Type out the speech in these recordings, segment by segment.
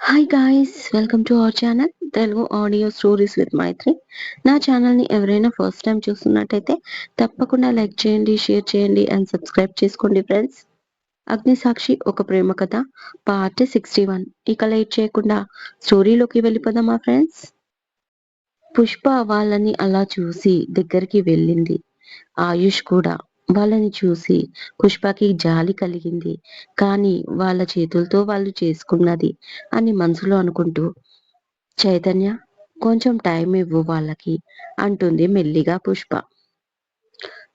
Hi guys welcome to our channel Telugu audio stories with Maitri నా ఛానల్ని ఎవరైనా first time చూస్తున్నట్టయితే తప్పకుండా లైక్ చేయండి షేర్ చేయండి అండ్ సబ్స్క్రైబ్ చేసుకోండి ఫ్రెండ్స్ అగ్నిసాక్షి ఒక ప్రేమ కథ పార్ట్ సిక్స్టీ వన్ ఇక లైట్ చేయకుండా స్టోరీలోకి వెళ్ళిపోదామా ఫ్రెండ్స్ పుష్ప వాళ్ళని అలా చూసి దగ్గరికి వెళ్ళింది. ఆయుష్ కూడా వాళ్ళని చూసి పుష్పకి జాలి కలిగింది. కానీ వాళ్ళ చేతులతో వాళ్ళు చేసుకున్నది అని మనసులో అనుకుంటూ చైతన్య కొంచెం టైం ఇవ్వు వాళ్ళకి అంటుంది మెల్లిగా పుష్ప.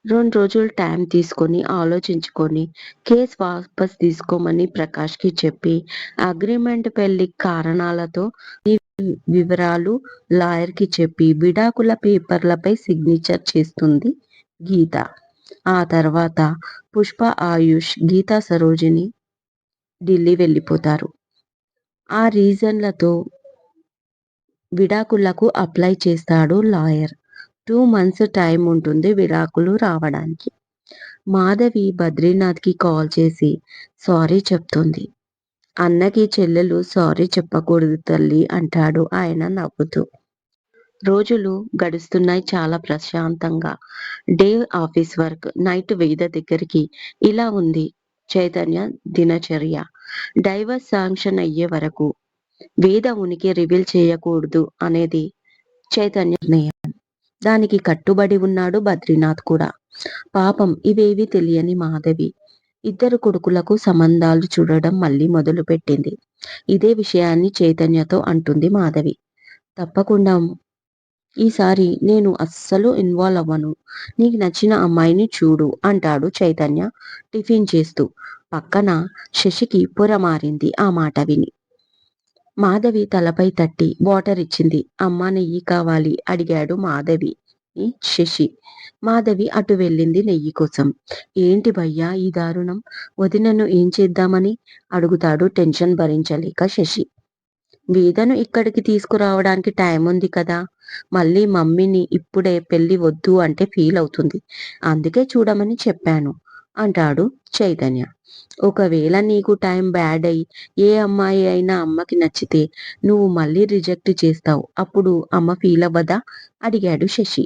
రెండు రోజులు టైం తీసుకొని ఆలోచించుకొని కేసు వాపస్ తీసుకోమని ప్రకాష్కి చెప్పి అగ్రిమెంట్ పెళ్ళి కారణాలతో వివరాలు లాయర్కి చెప్పి విడాకుల పేపర్లపై సిగ్నేచర్ చేస్తుంది గీత. ఆ తర్వాత పుష్ప ఆయుష్ గీతా సరోజిని ఢిల్లీ వెళ్ళిపోతారు. ఆ రీజన్లతో విడాకులకు అప్లై చేస్తాడు లాయర్. టూ మంత్స్ టైం ఉంటుంది విడాకులు రావడానికి. మాధవి బద్రీనాథ్కి కాల్ చేసి సారీ చెప్తుంది. అన్నకి చెల్లెలు సారీ చెప్పకూడదు తల్లి అంటాడు. ఆయన నవ్వుతూ. రోజులు గడుస్తున్నాయి చాలా ప్రశాంతంగా. డే ఆఫీస్ వర్క్ నైట్ వేద దగ్గరికి ఇలా ఉంది. చైతన్య దినచర్య. డైవర్స్ శాంక్షన్ అయ్యే వరకు వేద ఉనికి రివీల్ చేయకూడదు అనేది చైతన్య నిర్ణయం. దానికి కట్టుబడి ఉన్నాడు బద్రీనాథ్ కూడా. పాపం ఇవేవి తెలియని మాధవి. ఇద్దరు కొడుకులకు సంబంధాలు చూడడం మళ్ళీ మొదలు పెట్టింది ఇదే విషయాన్ని చైతన్యతో అంటుంది మాధవి. తప్పకుండా ఈసారి నేను అస్సలు ఇన్వాల్వ్ అవ్వను. నీకు నచ్చిన అమ్మాయిని చూడు అంటాడు చైతన్య టిఫిన్ చేస్తూ. పక్కన శశికి పొర మారింది ఆ మాట విని. మాధవి తలపై తట్టి వాటర్ ఇచ్చింది. అమ్మ నెయ్యి కావాలి అడిగాడు మాధవి. శశి. మాధవి అటు వెళ్ళింది నెయ్యి కోసం. ఏంటి భయ్యా ఈ దారుణం? వదినను ఏం చేద్దామని? అడుగుతాడు టెన్షన్ భరించలేక శశి. వీదను ఇక్కడికి తీసుకురావడానికి టైం ఉంది కదా. మళ్ళీ మమ్మీని ఇప్పుడే పెళ్ళి వద్దు అంటే ఫీల్ అవుతుంది. అందుకే చూడమని చెప్పాను అంటాడు చైతన్య. ఒకవేళ నీకు టైం బ్యాడ్ అయి ఏ అమ్మాయి అయినా అమ్మకి నచ్చితే నువ్వు మళ్ళీ రిజెక్ట్ చేస్తావు. అప్పుడు అమ్మ ఫీల్ అవ్వదా? అడిగాడు శశి.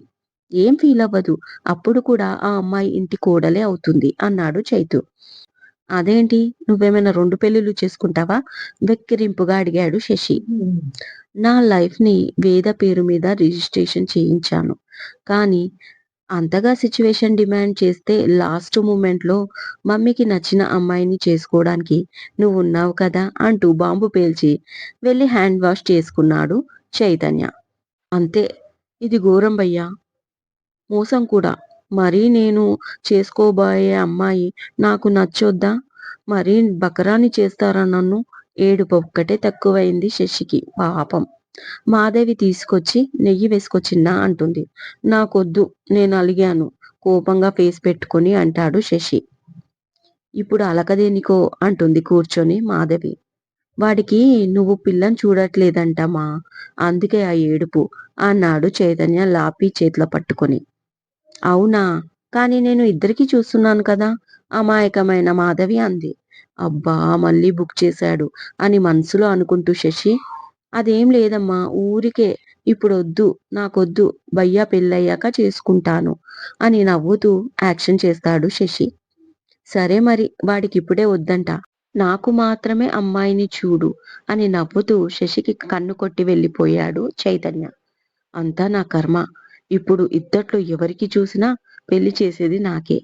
ఏం ఫీల్ అవ్వదు. అప్పుడు కూడా ఆ అమ్మాయి ఇంటి కోడలే అవుతుంది అన్నాడు చైతు. అదేంటి? నువ్వేమైనా రెండు పెళ్ళిళ్ళు చేసుకుంటావా? వెక్కిరింపుగా అడిగాడు శశి. నా లైఫ్ని వేద పేరు మీద రిజిస్ట్రేషన్ చేయించాను. కానీ అంతగా సిచ్యువేషన్ డిమాండ్ చేస్తే లాస్ట్ మూమెంట్లో మమ్మీకి నచ్చిన అమ్మాయిని చేసుకోవడానికి నువ్వు ఉన్నావు కదా అంటూ బాంబు పేల్చి వెళ్ళి హ్యాండ్ వాష్ చేసుకున్నాడు చైతన్య. అంతే. ఇది ఘోరం భయ్యా. మోసం కూడా. మరీ నేను చేసుకోబోయే అమ్మాయి నాకు నచ్చొద్దా? మరీ బకరాని చేస్తారా నన్ను? ఏడుపు ఒక్కటే తక్కువైంది శశికి. పాపం. మాదేవి తీసుకొచ్చి నెయ్యి వేసుకొచ్చిందా అంటుంది. నాకొద్దు నేను అలిగాను. కోపంగా ఫేస్ పెట్టుకుని అంటాడు శశి. ఇప్పుడు అలకదేనికో? అంటుంది కూర్చొని మాధవి. వాడికి నువ్వు పిల్లని చూడట్లేదంటమా? అందుకే ఆ ఏడుపు అన్నాడు చైతన్య లాపి చేతిలో పట్టుకొని. అవునా? కానీ నేను ఇద్దరికీ చూస్తున్నాను కదా అమాయకమైన మాధవి అంది. అబ్బా మళ్ళీ బుక్ చేశాడు అని మనసులో అనుకుంటూ శశి. అదేం లేదమ్మా ఊరికే ఇప్పుడు వద్దు నాకొద్దు భయ్యా పెళ్ళయ్యాక చేసుకుంటాను అని నవ్వుతూ యాక్షన్ చేస్తాడు శశి. సరే మరి వాడికి ఇప్పుడే వద్దంట. నాకు మాత్రమే అమ్మాయిని చూడు అని నవ్వుతూ శశికి కన్ను కొట్టి వెళ్ళిపోయాడు చైతన్య. అంతా నా కర్మ. ఇప్పుడు ఇద్దట్లో ఎవరికి చూసినా పెళ్ళి చేసేది నాకే.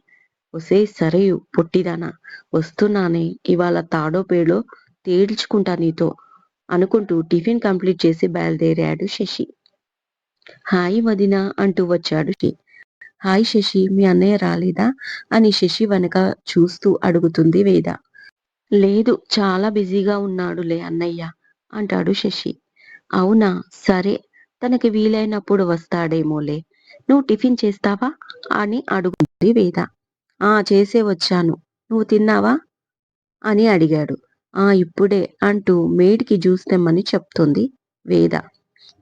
ఒసే సరేయు పొట్టిదానా వస్తున్నానే ఇవాళ తాడో పేడో తేల్చుకుంటా నీతో అనుకుంటూ టిఫిన్ కంప్లీట్ చేసి బయలుదేరాడు శశి. హాయ్ వదిన అంటూ వచ్చాడు హాయ్ శశి మీ అన్నయ్య రాలేదా? అని శశి వెనక చూస్తూ అడుగుతుంది వేద. లేదు చాలా బిజీగా ఉన్నాడులే అన్నయ్య అంటాడు శశి. అవునా సరే తనకి వీలైనప్పుడు వస్తాడేమోలే. నువ్వు టిఫిన్ చేస్తావా? అని అడుగుతుంది వేద. ఆ చేసే వచ్చాను. నువ్వు తిన్నావా? అని అడిగాడు. ఆ ఇప్పుడే అంటూ మేడికి జ్యూస్ తెమ్మని చెప్తుంది వేద.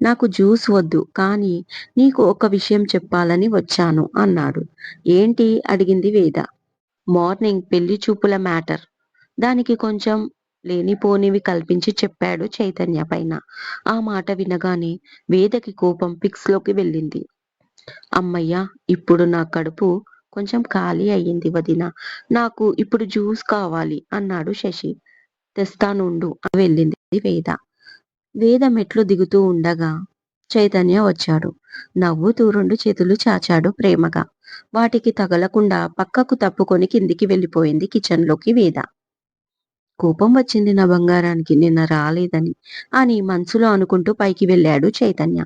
నాకు జ్యూస్ వద్దు కానీ నీకు ఒక విషయం చెప్పాలని వచ్చాను అన్నాడు. ఏంటి? అడిగింది వేద. మార్నింగ్ పెళ్ళి చూపుల మ్యాటర్. దానికి కొంచెం లేనిపోనివి కల్పించి చెప్పాడు చైతన్య పైన. ఆ మాట వినగానే వేదకి కోపం పిక్స్లోకి వెళ్ళింది. అమ్మయ్య ఇప్పుడు నా కడుపు కొంచెం ఖాళీ అయ్యింది వదిన. నాకు ఇప్పుడు జ్యూస్ కావాలి అన్నాడు శశి. తెస్తానుండు అని వెళ్ళింది వేద. వేద మెట్లు దిగుతూ ఉండగా చైతన్య వచ్చాడు. నవ్వుతూ రెండు చేతులు చాచాడు ప్రేమగా. వాటికి తగలకుండా పక్కకు తప్పుకొని కిందికి వెళ్ళిపోయింది కిచెన్లోకి వేద. కోపం వచ్చింది నా బంగారానికి. నిన్న రాలేదని అని మనసులో అనుకుంటూ పైకి వెళ్ళాడు చైతన్య.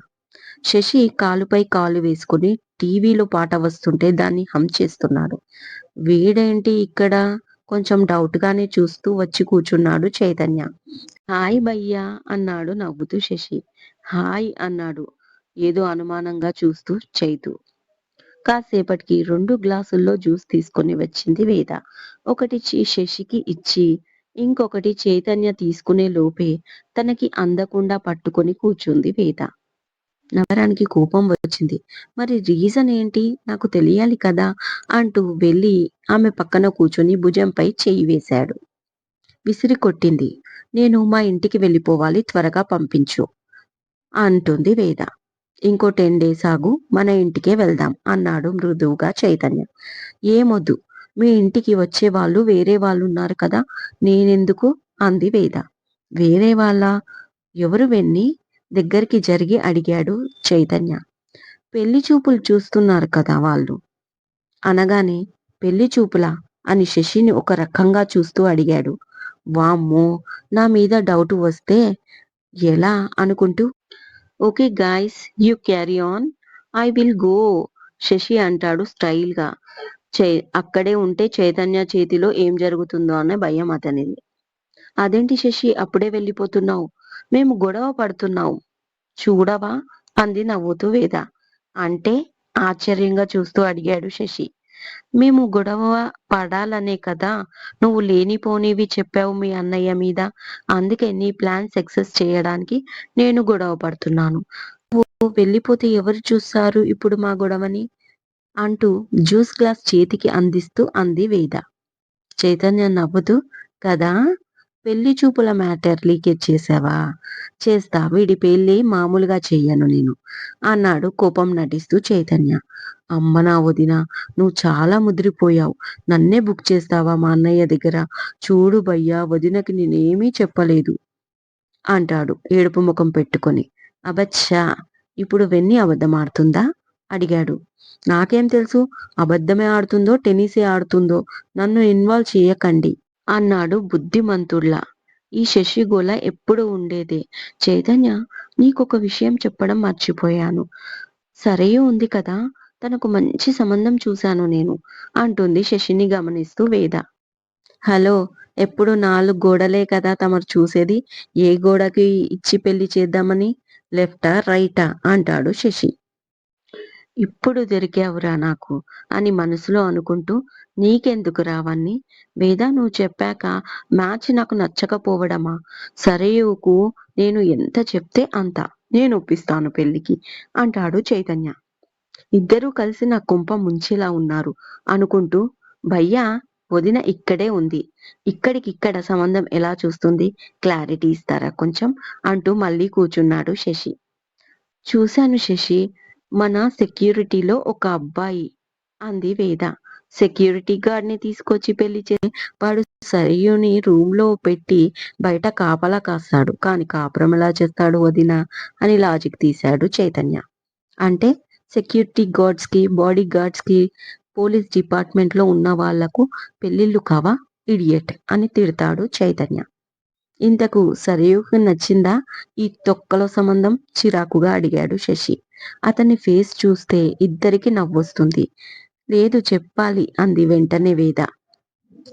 శశి కాలుపై కాలు వేసుకుని టీవీలో పాట వస్తుంటే దాన్ని హమ్ చేస్తున్నాడు. వీడేంటి ఇక్కడ? కొంచెం డౌట్ గానే చూస్తూ వచ్చి కూర్చున్నాడు చైతన్య. హాయ్ భయ్యా అన్నాడు నవ్వుతూ శశి. హాయ్ అన్నాడు. ఏదో అనుమానంగా చూస్తూ చైతు. కాసేపటికి రెండు గ్లాసుల్లో జ్యూస్ తీసుకొని వచ్చింది వేద. ఒకటి శశికి ఇచ్చి ఇంకొకటి చైతన్య తీసుకునే లోపే తనకి అందకుండా పట్టుకొని కూర్చుంది వేద. నగరానికి కోపం వచ్చింది. మరి రీజన్ ఏంటి? నాకు తెలియాలి కదా అంటూ వెళ్ళి ఆమె పక్కన కూర్చొని భుజంపై చెయ్యి వేశాడు. విసిరి కొట్టింది. నేను మా ఇంటికి వెళ్ళిపోవాలి త్వరగా పంపించు అంటుంది వేద. ఇంకో టెన్ డేస్ ఆగు మన ఇంటికే వెళ్దాం అన్నాడు మృదువుగా చైతన్య. ఏమొద్దు మీ ఇంటికి వచ్చే వాళ్ళు వేరే వాళ్ళు ఉన్నారు కదా నేనెందుకు? అంది వేద. వేరే వాళ్ళ? ఎవరు వెన్ని? దగ్గరికి జరిగి అడిగాడు చైతన్య. పెళ్ళి చూపులు చూస్తున్నారు కదా వాళ్ళు. అనగానే పెళ్ళి చూపులా? అని శశిని ఒక రకంగా చూస్తూ అడిగాడు. వామ్మో నా మీద డౌట్ వస్తే ఎలా అనుకుంటూ? Okay guys you carry on. I will go Shashi అంటాడు స్టైల్గా. చై అక్కడే ఉంటే చైతన్య చేతిలో ఏం జరుగుతుందో అనే భయం అతనిది. అదేంటి శశి అప్పుడే వెళ్ళిపోతున్నావు? మేము గొడవ పడుతున్నావు చూడవా? అంది నవ్వుతూ వేద. అంటే ఆశ్చర్యంగా చూస్తూ అడిగాడు శశి. మేము గొడవ పడాలనే కదా? నువ్వు లేనిపోనివి చెప్పావు మీ అన్నయ్య మీద. అందుకే నీ ప్లాన్ సక్సెస్ చేయడానికి నేను గొడవ పడుతున్నాను. వెళ్ళిపోతే ఎవరు చూస్తారు ఇప్పుడు మా గొడవని? అంటూ జ్యూస్ గ్లాస్ చేతికి అందిస్తూ అంది వేద. చైతన్య నవ్వుతూ కదా పెళ్ళి చూపుల మ్యాటర్ లీకేజ్ చేసావా చేస్తా వీడి పెళ్ళి మామూలుగా చెయ్యను నేను అన్నాడు కోపం నటిస్తూ చైతన్య. అమ్మ నా వదిన నువ్వు చాలా ముదిరిపోయావు. నన్నే బుక్ చేస్తావా మా అన్నయ్య దగ్గర? చూడు భయ్యా వదినకి నేనేమీ చెప్పలేదు అంటాడు ఏడుపు ముఖం పెట్టుకొని. అబచ్చా ఇప్పుడు వెన్ని అబద్ధమాడుతుందా అడిగాడు. నాకేం తెలుసు? అబద్ధమే ఆడుతుందో టెన్నిసే ఆడుతుందో నన్ను ఇన్వాల్వ్ చేయకండి అన్నాడు బుద్ధిమంతుల్లా ఈ శశిగోళ ఎప్పుడు ఉండేదే. చైతన్య నీకొక విషయం చెప్పడం మర్చిపోయాను. సరే ఉంది కదా? తనకు మంచి సంబంధం చూశాను నేను అంటుంది శశిని గమనిస్తూ వేద. హలో ఎప్పుడు నాలుగు గోడలే కదా తమరు చూసేది? ఏ గోడకి ఇచ్చి పెళ్ళి చేద్దామని? లెఫ్టా రైటా? అంటాడు శశి. ఇప్పుడు దొరికావురా నాకు అని మనసులో అనుకుంటూ నీకెందుకు రావన్ని వేద నువ్వు చెప్పాక మ్యాచ్ నాకు నచ్చకపోవడమా? సరేయుకు నేను ఎంత చెప్తే అంత. నేను ఒప్పిస్తాను పెళ్ళికి అంటాడు చైతన్య. ఇద్దరూ కలిసి నా కుంప ముంచేలా ఉన్నారు అనుకుంటూ భయ్యా వదిన ఇక్కడే ఉంది. ఇక్కడికిక్కడ సంబంధం ఎలా చూస్తుంది? క్లారిటీ ఇస్తారా కొంచెం? అంటూ మళ్ళీ కూర్చున్నాడు శశి. చూశాను శశి మన సెక్యూరిటీలో ఒక అబ్బాయి అంది వేద. సెక్యూరిటీ గార్డ్ని తీసుకొచ్చి పెళ్ళి చే వాడు సరయుని రూమ్లో పెట్టి బయట కాపలా కాస్తాడు. కాని కాపురం ఎలా చేస్తాడు వదిన అని లాజిక్ తీశాడు చైతన్య. అంటే సెక్యూరిటీ గార్డ్స్కి బాడీ గార్డ్స్కి పోలీస్ డిపార్ట్మెంట్లో ఉన్న వాళ్ళకు పెళ్ళిళ్ళు కావా? ఇడియట్ అని తిడతాడు చైతన్య. ఇంతకు సరయుకు నచ్చిందా? ఈ తొక్కలో సంబంధం? చిరాకుగా అడిగాడు శశి. అతని ఫేస్ చూస్తే ఇద్దరికి నవ్వొస్తుంది. లేదు చెప్పాలి అంది వెంటనే వేద.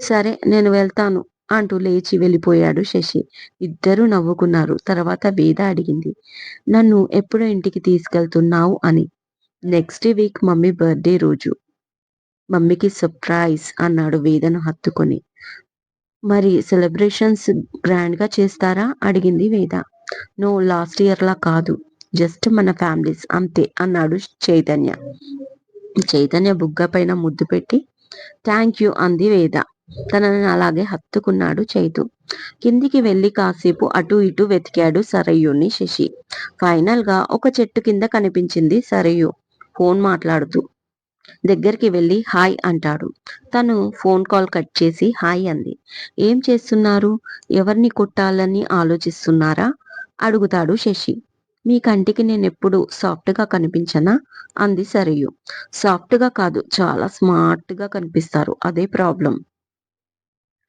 సరే నేను వెళ్తాను అంటూ లేచి వెళ్ళిపోయాడు శశి. ఇద్దరూ నవ్వుకున్నారు. తర్వాత వేద అడిగింది. నన్ను ఎప్పుడు ఇంటికి తీసుకెళ్తున్నావు అని. నెక్స్ట్ వీక్ మమ్మీ బర్త్డే రోజు. మమ్మీకి సర్ప్రైజ్ అన్నాడు వేదను హత్తుకొని. మరి సెలబ్రేషన్స్ గ్రాండ్గా చేస్తారా? అడిగింది వేద. నో లాస్ట్ ఇయర్లా కాదు. జస్ట్ మన ఫ్యామిలీస్ అంతే అన్నాడు చైతన్య. చైతన్య బుగ్గ పైన ముద్దు పెట్టి థ్యాంక్ యూ అంది వేద. తనని అలాగే హత్తుకున్నాడు చైతు. కిందికి వెళ్ళి కాసేపు అటు ఇటు వెతికాడు సరయ్యుని శశి. ఫైనల్గా ఒక చెట్టు కింద కనిపించింది సరయ్యు ఫోన్ మాట్లాడుతూ దగ్గరికి వెళ్ళి హాయ్ అంటాడు. తను ఫోన్ కాల్ కట్ చేసి హాయ్ అంది. ఏం చేస్తున్నారు? ఎవరిని కొట్టాలని ఆలోచిస్తున్నారా? అడుగుతాడు శశి. మీ కంటికి నేను ఎప్పుడు సాఫ్ట్గా కనిపించనా? అంది సరియు. సాఫ్ట్గా కాదు చాలా స్మార్ట్గా కనిపిస్తారు అదే ప్రాబ్లం.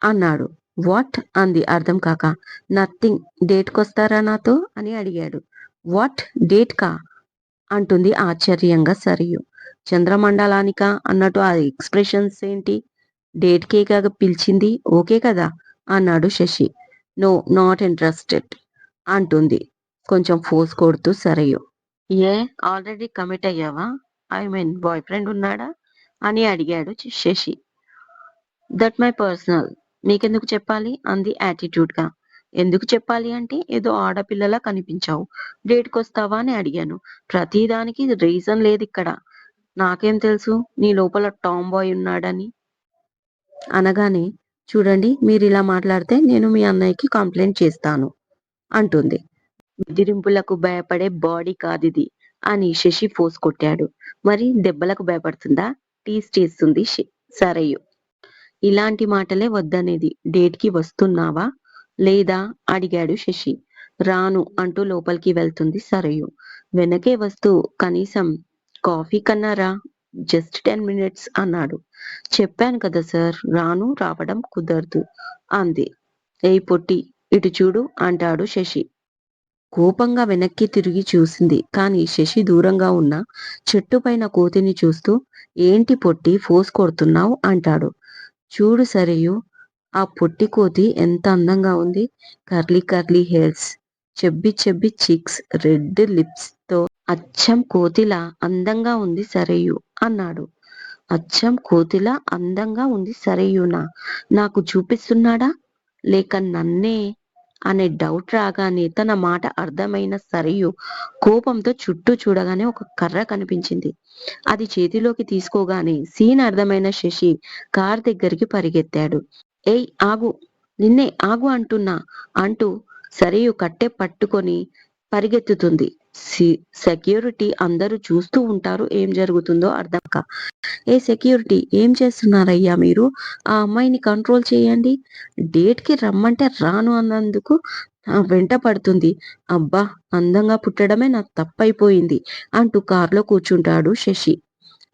అన్నాడు. వాట్? అంది అర్థం కాక. నథింగ్. డేట్కొస్తారా నాతో? అని అడిగాడు. వాట్? డేట్ కా అంటుంది ఆశ్చర్యంగా సరియు. చంద్రమండలానిక? అన్నట్టు ఆ ఎక్స్ప్రెషన్స్ ఏంటి? డేట్ కాక పిలిచింది? ఓకే కదా? అన్నాడు శశి. No not interested. అంటుంది. కొంచెం ఫోర్స్ కొడుతూ సరయు. ఏ? ఆల్రెడీ కమిట్ అయ్యావా? ఐ మీన్ బాయ్ ఫ్రెండ్ ఉన్నాడా? అని అడిగాడు శశి. That my personal. నీకెందుకు చెప్పాలి? అంది యాటిట్యూడ్గా ఎందుకు చెప్పాలి అంటే ఏదో ఆడపిల్లలా కనిపించావు. డేట్కి వస్తావా అని అడిగాను. ప్రతిదానికి రీజన్ లేదు ఇక్కడ నాకేం తెలుసు? నీ లోపల టామ్ బాయ్ ఉన్నాడని. అనగానే చూడండి మీరు ఇలా మాట్లాడితే నేను మీ అన్నయ్యకి కంప్లైంట్ చేస్తాను అంటుంది. బెదిరింపులకు భయపడే బాడీ కాదిది అని శశి ఫోర్స్ కొట్టాడు. మరి దెబ్బలకు భయపడుతుందా? టీస్ చేస్తుంది సరయ్యు ఇలాంటి మాటలే వద్దనేది. డేట్కి వస్తున్నావా? లేదా? అడిగాడు శశి. రాను అంటూ లోపలికి వెళ్తుంది సరయు. వెనకే వస్తూ కనీసం కాఫీ కన్నారా జస్ట్ టెన్ మినిట్స్ అన్నాడు. చెప్పాను కదా సార్ రాను రావడం కుదరదు అంది. ఏ పొట్టి ఇటు చూడు అంటాడు శశి. కోపంగా వెనక్కి తిరిగి చూసింది. కాని శశి దూరంగా ఉన్న చెట్టు పైన కోతిని చూస్తూ ఏంటి పొట్టి ఫోర్స్ కొడుతున్నావు? అంటాడు. చూడు సరియు ఆ పొట్టి కోతి ఎంత అందంగా ఉంది. Curly curly hairs chubby chubby cheeks red లిప్స్తో అచ్చం కోతిలా అందంగా ఉంది సరయు అన్నాడు. అచ్చం కోతిలా అందంగా ఉంది సరయునా నాకు చూపిస్తున్నాడా? లేక నన్నే అనే డౌట్ రాగానే తన మాట అర్థమైన సరియు కోపంతో చుట్టూ చూడగానే ఒక కర్ర కనిపించింది. అది చేతిలోకి తీసుకోగానే సీన్ అర్థమైన శశి కార్ దగ్గరికి పరిగెత్తాడు. ఏయ్ ఆగు నిన్నే ఆగు అంటున్నా అంటూ సరియు కట్టె పట్టుకొని పరిగెత్తుతుంది. సెక్యూరిటీ అందరూ చూస్తూ ఉంటారు ఏం జరుగుతుందో అర్థం కా ఏ సెక్యూరిటీ ఏం చేస్తున్నారయ్యా మీరు? ఆ అమ్మాయిని కంట్రోల్ చేయండి. డేట్కి రమ్మంటే రాను అన్నందుకు వెంట పడుతుంది. అబ్బా అందంగా పుట్టడమే నాకు తప్పైపోయింది అంటూ కారులో కూర్చుంటాడు శశి.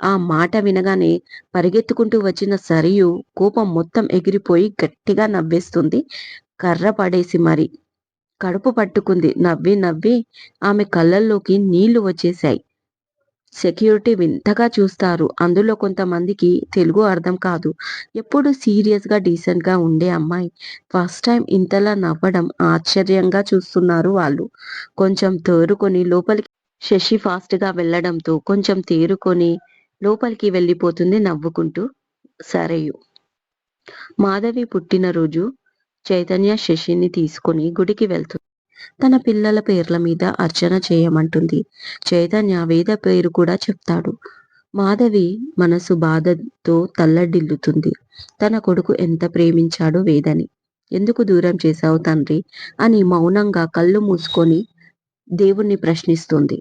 ఆ మాట వినగానే పరిగెత్తుకుంటూ వచ్చిన సరియు కోపం మొత్తం ఎగిరిపోయి గట్టిగా నవ్వేస్తుంది. కర్ర పడేసి మరి కడుపు పట్టుకుంది. నవ్వి నవ్వి ఆమె కళ్ళల్లోకి నీళ్ళు వచ్చేశాయి. సెక్యూరిటీ వింతగా చూస్తారు. అందులో కొంతమందికి తెలుగు అర్థం కాదు. ఎప్పుడు సీరియస్గా డీసెంట్గా ఉండే అమ్మాయి ఫస్ట్ టైం ఇంతలా నవ్వడం ఆశ్చర్యంగా చూస్తున్నారు వాళ్ళు. కొంచెం తేరుకొని లోపలికి శశి ఫాస్ట్గా వెళ్ళడంతో కొంచెం తేరుకొని లోపలికి వెళ్ళిపోతుంది నవ్వుకుంటూ. సరేయు. మాధవి పుట్టినరోజు చైతన్య శశిని తీసుకుని గుడికి వెళ్తుంది. తన పిల్లల పేర్ల మీద అర్చన చేయమంటుంది. చైతన్య వేద పేరు కూడా చెప్తాడు. మాధవి మనసు బాధతో తల్లడిల్లుతుంది. తన కొడుకు ఎంత ప్రేమించాడు వేదని. ఎందుకు దూరం చేశావు తండ్రి అని మౌనంగా కళ్ళు మూసుకొని దేవుణ్ణి ప్రశ్నిస్తుంది.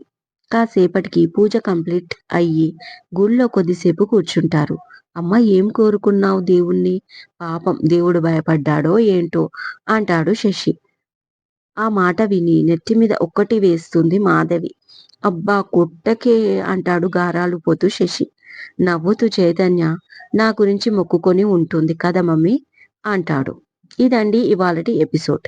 కాసేపటికి పూజ కంప్లీట్ అయ్యి గుళ్ళో కొద్దిసేపు కూర్చుంటారు. అమ్మ ఏం కోరుకున్నావు దేవుణ్ణి? పాపం దేవుడు భయపడ్డాడో ఏంటో? అంటాడు శశి. ఆ మాట విని నెత్తి మీద ఒక్కటి వేస్తుంది మాధవి. అబ్బా కొట్టకే అంటాడు గారాలు పోతూ శశి. నవ్వుతూ చైతన్య నా గురించి మొక్కుకొని ఉంటుంది కదా మమ్మీ? అంటాడు. ఇదండి ఇవాళటి ఎపిసోడ్.